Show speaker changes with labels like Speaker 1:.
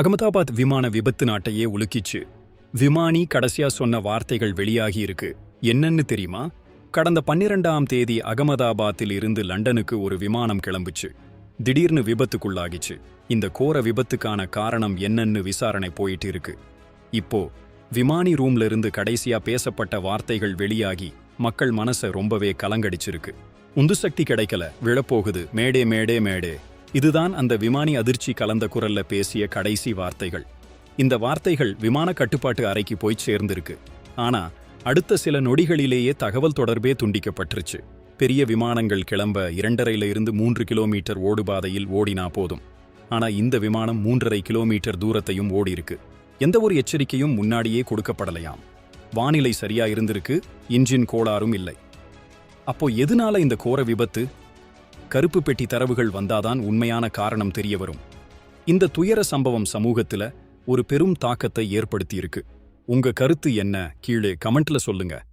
Speaker 1: அகமதாபாத் விமான விபத்து நாட்டையே உலுக்கிச்சு. விமானி கடைசியா சொன்ன வார்த்தைகள் வெளியாகி இருக்கு. என்னன்னு தெரியுமா? கடந்த பன்னிரெண்டாம் தேதி அகமதாபாத்தில் இருந்து லண்டனுக்கு ஒரு விமானம் கிளம்புச்சு. திடீர்னு விபத்துக்குள்ளாகிச்சு. இந்த கோர விபத்துக்கான காரணம் என்னன்னு விசாரணை போயிட்டு இருக்கு. இப்போ விமானி ரூம்ல இருந்து கடைசியா பேசப்பட்ட வார்த்தைகள் வெளியாகி மக்கள் மனச ரொம்பவே கலங்கடிச்சிருக்கு. உந்து சக்தி கிடைக்கல விழப்போகுது மேடே மேடே மேடே. இதுதான் அந்த விமானி அதிர்ச்சி கலந்த குரல்ல பேசிய கடைசி வார்த்தைகள். இந்த வார்த்தைகள் விமான கட்டுப்பாட்டு அறைக்கு போய் சேர்ந்திருக்கு. ஆனா அடுத்த சில நொடிகளிலேயே தகவல் தொடர்பே துண்டிக்கப்பட்டுருச்சு. பெரிய விமானங்கள் கிளம்ப இரண்டரைல இருந்து மூன்று கிலோமீட்டர் ஓடுபாதையில் ஓடினா போதும். ஆனா இந்த விமானம் மூன்றரை கிலோமீட்டர் தூரத்தையும் ஓடியிருக்கு எந்த ஒரு எச்சரிக்கையும் முன்னாடியே கொடுக்கப்படலையாம். வானிலை சரியா இருந்திருக்கு இன்ஜின் கோளாறும் இல்லை. அப்போ எதனால இந்த கோர விபத்து? கருப்பு பெட்டி தரவுகள் வந்தாதான் உண்மையான காரணம் தெரிய வரும் இந்த துயர சம்பவம் சமூகத்துல ஒரு பெரும் தாக்கத்தை ஏற்படுத்தியிருக்கு. உங்க கருத்து என்ன? கீழே கமெண்ட்ல சொல்லுங்க.